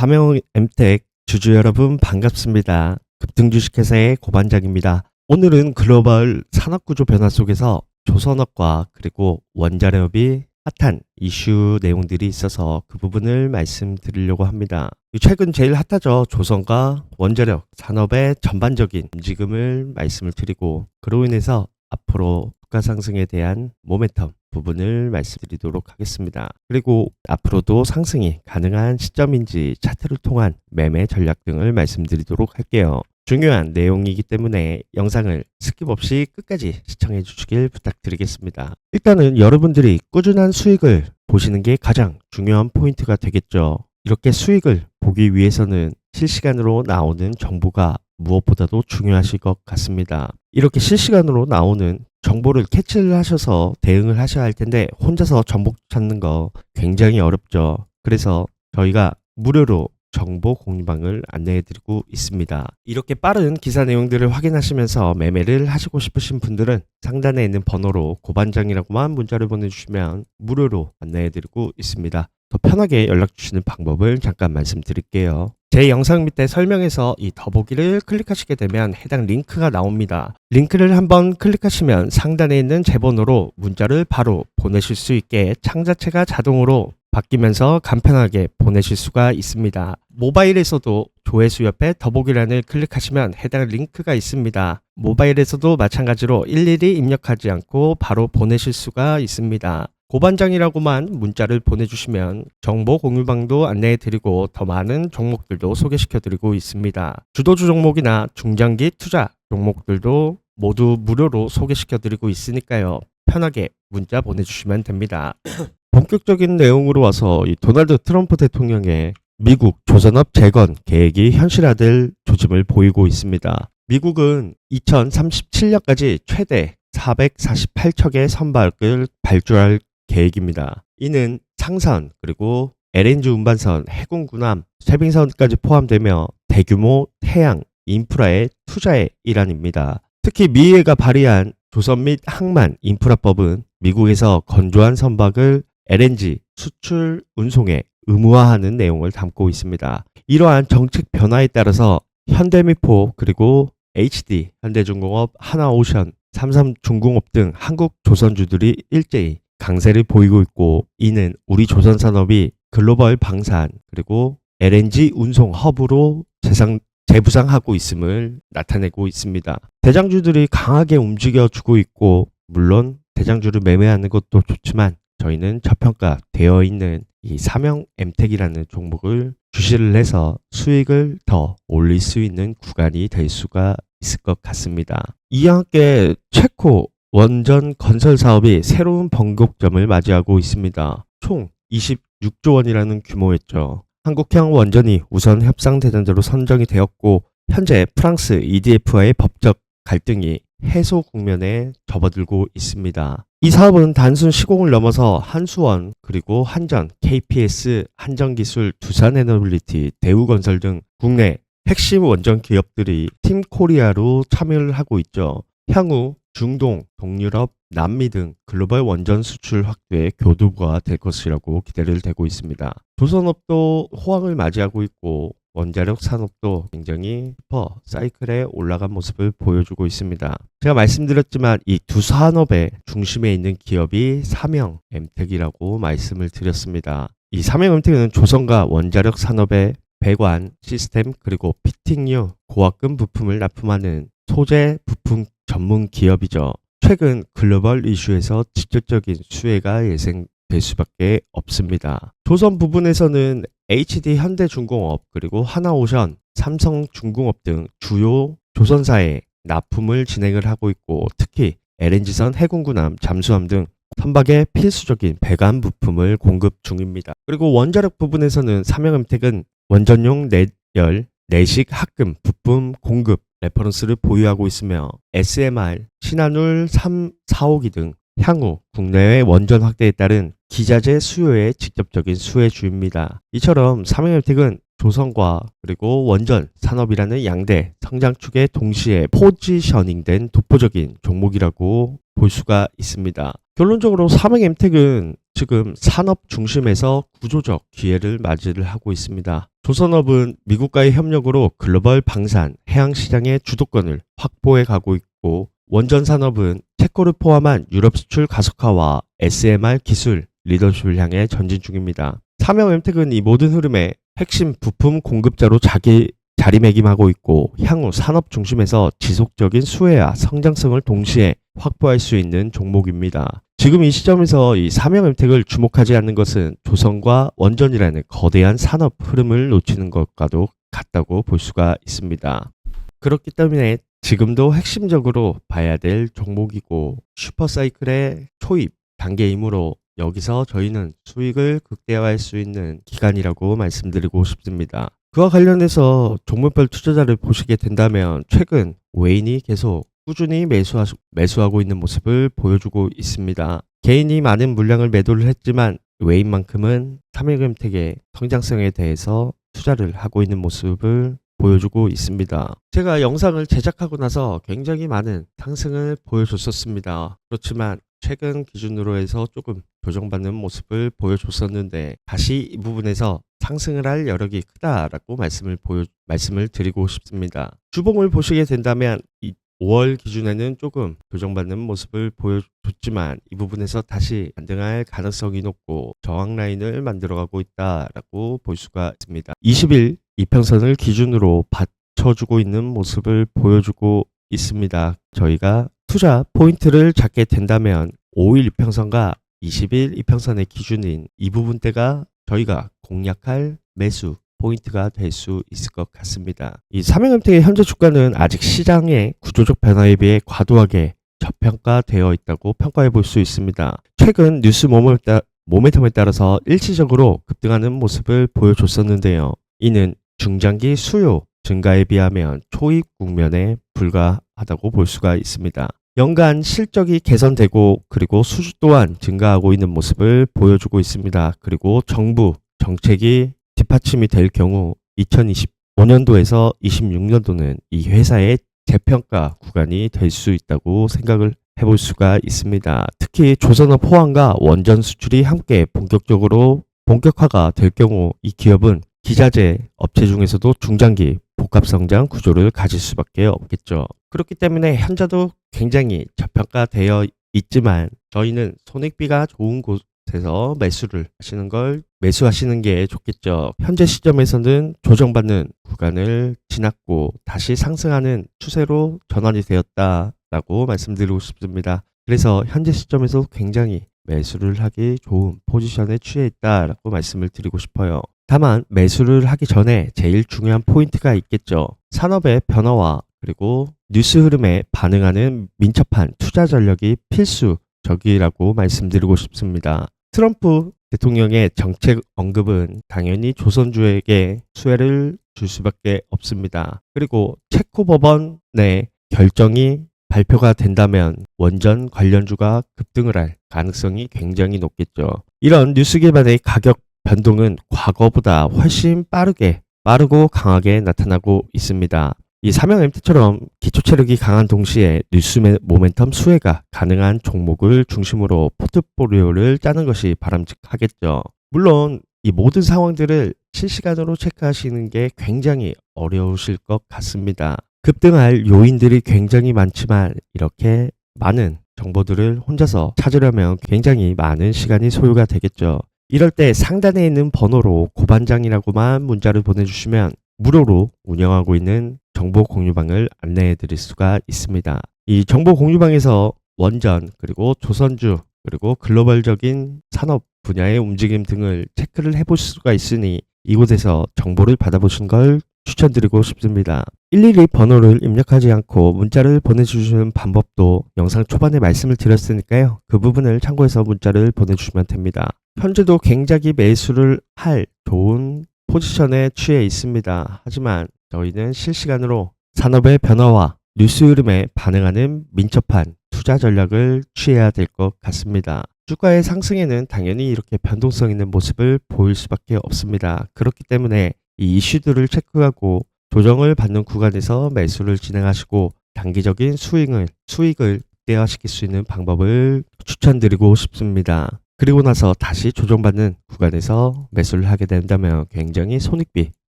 삼형 엠텍 주주 여러분 반갑습니다. 급등 주식회사의 고반장입니다. 오늘은 글로벌 산업구조 변화 속에서 조선업과 그리고 원자력이 핫한 이슈 내용들이 있어서 그 부분을 말씀드리려고 합니다. 최근 제일 핫하죠. 조선과 원자력 산업의 전반적인 움직임을 말씀을 드리고 그로 인해서 앞으로 주가 상승에 대한 모멘텀 부분을 말씀드리도록 하겠습니다. 그리고 앞으로도 상승이 가능한 시점인지 차트를 통한 매매 전략 등을 말씀드리도록 할게요. 중요한 내용이기 때문에 영상을 스킵 없이 끝까지 시청해 주시길 부탁드리겠습니다. 일단은 여러분들이 꾸준한 수익을 보시는 게 가장 중요한 포인트가 되겠죠. 이렇게 수익을 보기 위해서는 실시간으로 나오는 정보가 무엇보다도 중요하실 것 같습니다. 이렇게 실시간으로 나오는 정보를 캐치를 하셔서 대응을 하셔야 할 텐데 혼자서 정보 찾는 거 굉장히 어렵죠. 그래서 저희가 무료로 정보 공유방을 안내해 드리고 있습니다. 이렇게 빠른 기사 내용들을 확인하시면서 매매를 하시고 싶으신 분들은 상단에 있는 번호로 고반장이라고만 문자를 보내주시면 무료로 안내해 드리고 있습니다. 더 편하게 연락 주시는 방법을 잠깐 말씀드릴게요. 제 영상 밑에 설명에서 이 더보기를 클릭하시게 되면 해당 링크가 나옵니다. 링크를 한번 클릭하시면 상단에 있는 제 번호로 문자를 바로 보내실 수 있게 창 자체가 자동으로 바뀌면서 간편하게 보내실 수가 있습니다. 모바일에서도 조회수 옆에 더보기란을 클릭하시면 해당 링크가 있습니다. 모바일에서도 마찬가지로 일일이 입력하지 않고 바로 보내실 수가 있습니다. 고반장이라고만 문자를 보내주시면 정보 공유방도 안내해드리고 더 많은 종목들도 소개시켜드리고 있습니다. 주도주 종목이나 중장기 투자 종목들도 모두 무료로 소개시켜드리고 있으니까요. 편하게 문자 보내주시면 됩니다. 본격적인 내용으로 와서 이 도널드 트럼프 대통령의 미국 조선업 재건 계획이 현실화될 조짐을 보이고 있습니다. 미국은 2037년까지 최대 448척의 선박을 발주할 계획입니다. 이는 상선 그리고 LNG 운반선, 해군 군함, 쇄빙선까지 포함되며 대규모 태양 인프라의 투자의 일환입니다. 특히 미해가 발의한 조선 및 항만 인프라법은 미국에서 건조한 선박을 LNG 수출 운송에 의무화하는 내용을 담고 있습니다. 이러한 정책 변화에 따라서 현대미포 그리고 HD 현대중공업, 하나오션, 삼성중공업 등 한국 조선주들이 일제히 강세를 보이고 있고 이는 우리 조선 산업이 글로벌 방산 그리고 LNG 운송 허브로 재상, 재부상하고 있음을 나타내고 있습니다. 대장주들이 강하게 움직여주고 있고 물론 대장주를 매매하는 것도 좋지만 저희는 저평가 되어 있는 이 사명 엠텍이라는 종목을 주시를 해서 수익을 더 올릴 수 있는 구간이 될 수가 있을 것 같습니다. 이와 함께 체코 원전 건설 사업이 새로운 번곡점을 맞이하고 있습니다. 총 26조 원이라는 규모였죠. 한국형 원전이 우선 협상 대상자로 선정이 되었고 현재 프랑스 EDF와의 법적 갈등이 해소 국면에 접어들고 있습니다. 이 사업은 단순 시공을 넘어서 한수원 그리고 한전, KPS, 한전기술, 두산에너빌리티, 대우건설 등 국내 핵심 원전 기업들이 팀 코리아로 참여를 하고 있죠. 향후 중동, 동유럽, 남미 등 글로벌 원전 수출 확대의 교두보가 될 것이라고 기대를 되고 있습니다. 조선업도 호황을 맞이하고 있고 원자력 산업도 굉장히 슈퍼 사이클에 올라간 모습을 보여주고 있습니다. 제가 말씀드렸지만 이 두 산업의 중심에 있는 기업이 삼형 엠텍이라고 말씀을 드렸습니다. 이 삼형 엠텍은 조선과 원자력 산업의 배관, 시스템 그리고 피팅류, 고압금 부품을 납품하는 소재 부품 전문 기업이죠. 최근 글로벌 이슈에서 직접적인 수혜가 예상될 수밖에 없습니다. 조선 부분에서는 HD 현대중공업 그리고 하나오션, 삼성중공업 등 주요 조선사에 납품을 진행을 하고 있고 특히 LNG선 해군군함, 잠수함 등 선박의 필수적인 배관 부품을 공급 중입니다. 그리고 원자력 부분에서는 삼형엠텍은 원전용 내열, 내식 합금 부품 공급 레퍼런스를 보유하고 있으며 SMR, 신한울 3, 4호기 등 향후 국내외 원전 확대에 따른 기자재 수요의 직접적인 수혜 주입니다. 이처럼 삼형헬텍은 조선과 그리고 원전 산업이라는 양대 성장축에 동시에 포지셔닝된 독보적인 종목이라고 볼 수가 있습니다. 결론적으로 삼형엠텍은 지금 산업 중심에서 구조적 기회를 맞이를 하고 있습니다. 조선업은 미국과의 협력으로 글로벌 방산, 해양 시장의 주도권을 확보해 가고 있고 원전 산업은 체코를 포함한 유럽 수출 가속화와 SMR 기술 리더십을 향해 전진 중입니다. 삼형 엠텍은 이 모든 흐름에 핵심 부품 공급자로 자기 자리매김하고 있고 향후 산업 중심에서 지속적인 수혜와 성장성을 동시에 확보할 수 있는 종목입니다. 지금 이 시점에서 이 삼형 엠텍을 주목하지 않는 것은 조선과 원전이라는 거대한 산업 흐름을 놓치는 것과도 같다고 볼 수가 있습니다. 그렇기 때문에 지금도 핵심적으로 봐야 될 종목이고 슈퍼사이클의 초입 단계이므로 여기서 저희는 수익을 극대화할 수 있는 기간이라고 말씀드리고 싶습니다. 그와 관련해서 종목별 투자자를 보시게 된다면 최근 웨인이 계속 꾸준히 매수하, 매수하고 있는 모습을 보여주고 있습니다. 개인이 많은 물량을 매도를 했지만 웨인만큼은 삼일금택의 성장성에 대해서 투자를 하고 있는 모습을 보여주고 있습니다. 제가 영상을 제작하고 나서 굉장히 많은 상승을 보여줬었습니다. 그렇지만 최근 기준으로 해서 조금 조정받는 모습을 보여줬었는데 다시 이 부분에서 상승을 할 여력이 크다라고 말씀을 보여 말씀을 드리고 싶습니다. 주봉을 보시게 된다면 이 5월 기준에는 조금 조정받는 모습을 보여줬지만 이 부분에서 다시 반등할 가능성이 높고 저항 라인을 만들어가고 있다라고 볼 수가 있습니다. 20일 이평선을 기준으로 받쳐주고 있는 모습을 보여주고 있습니다. 저희가 투자 포인트를 잡게 된다면 5일 이평선과 20일 이평선의 기준인 이 부분대가 저희가 공략할 매수 포인트가 될 수 있을 것 같습니다. 이 삼형음택의 현재 주가는 아직 시장의 구조적 변화에 비해 과도하게 저평가되어 있다고 평가해 볼 수 있습니다. 최근 뉴스 모멘텀에 따라서 일시적으로 급등하는 모습을 보여줬었는데요. 이는 중장기 수요 증가에 비하면 초입 국면에 불과하다고 볼 수가 있습니다. 연간 실적이 개선되고 그리고 수주 또한 증가하고 있는 모습을 보여주고 있습니다. 그리고 정부 정책이 뒷받침이 될 경우 2025년도에서 26년도는 이 회사의 재평가 구간이 될 수 있다고 생각을 해볼 수가 있습니다. 특히 조선업 호황과 원전 수출이 함께 본격적으로 본격화가 될 경우 이 기업은 기자재 업체 중에서도 중장기 복합 성장 구조를 가질 수밖에 없겠죠. 그렇기 때문에 현재도 굉장히 저평가되어 있지만 저희는 손익비가 좋은 곳에서 매수를 하시는 걸 매수하시는 게 좋겠죠. 현재 시점에서는 조정받는 구간을 지났고 다시 상승하는 추세로 전환이 되었다라고 말씀드리고 싶습니다. 그래서 현재 시점에서 굉장히 매수를 하기 좋은 포지션에 취해 있다라고 말씀을 드리고 싶어요. 다만 매수를 하기 전에 제일 중요한 포인트가 있겠죠. 산업의 변화와 그리고 뉴스 흐름에 반응하는 민첩한 투자 전력이 필수적이라고 말씀드리고 싶습니다. 트럼프 대통령의 정책 언급은 당연히 조선주에게 수혜를 줄 수밖에 없습니다. 그리고 체코 법원의 결정이 발표가 된다면 원전 관련주가 급등을 할 가능성이 굉장히 높겠죠. 이런 뉴스 기반의 가격 변동은 과거보다 훨씬 빠르게 빠르고 강하게 나타나고 있습니다. 이 삼형 MT처럼 기초 체력이 강한 동시에 뉴스 모멘텀 수혜가 가능한 종목을 중심으로 포트폴리오를 짜는 것이 바람직하겠죠. 물론 이 모든 상황들을 실시간으로 체크하시는 게 굉장히 어려우실 것 같습니다. 급등할 요인들이 굉장히 많지만 이렇게 많은 정보들을 혼자서 찾으려면 굉장히 많은 시간이 소요가 되겠죠. 이럴 때 상단에 있는 번호로 고반장이라고만 문자를 보내주시면 무료로 운영하고 있는 정보 공유방을 안내해 드릴 수가 있습니다. 이 정보 공유방에서 원전 그리고 조선주 그리고 글로벌적인 산업 분야의 움직임 등을 체크를 해볼 수가 있으니 이곳에서 정보를 받아보신 걸 추천드리고 싶습니다. 일일이 번호를 입력하지 않고 문자를 보내주시는 방법도 영상 초반에 말씀을 드렸으니까요. 그 부분을 참고해서 문자를 보내주시면 됩니다. 현재도 굉장히 매수를 할 좋은 포지션에 취해 있습니다. 하지만 저희는 실시간으로 산업의 변화와 뉴스 흐름에 반응하는 민첩한 투자 전략을 취해야 될 것 같습니다. 주가의 상승에는 당연히 이렇게 변동성 있는 모습을 보일 수밖에 없습니다. 그렇기 때문에 이 이슈들을 체크하고 조정을 받는 구간에서 매수를 진행하시고 단기적인 수익을 수익을 극대화시킬 수 있는 방법을 추천드리고 싶습니다. 그리고 나서 다시 조정받는 구간에서 매수를 하게 된다면 굉장히 손익비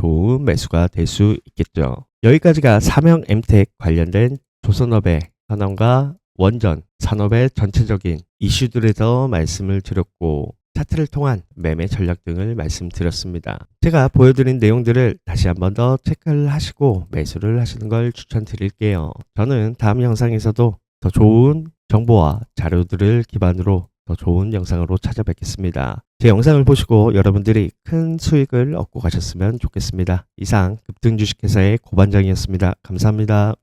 좋은 매수가 될 수 있겠죠. 여기까지가 삼형 엠텍 관련된 조선업의 현황과 원전 산업의 전체적인 이슈들에서 말씀을 드렸고 차트를 통한 매매 전략 등을 말씀드렸습니다. 제가 보여드린 내용들을 다시 한 번 더 체크를 하시고 매수를 하시는 걸 추천드릴게요. 저는 다음 영상에서도 더 좋은 정보와 자료들을 기반으로 더 좋은 영상으로 찾아뵙겠습니다. 제 영상을 보시고 여러분들이 큰 수익을 얻고 가셨으면 좋겠습니다. 이상 급등주식회사의 고반장이었습니다. 감사합니다.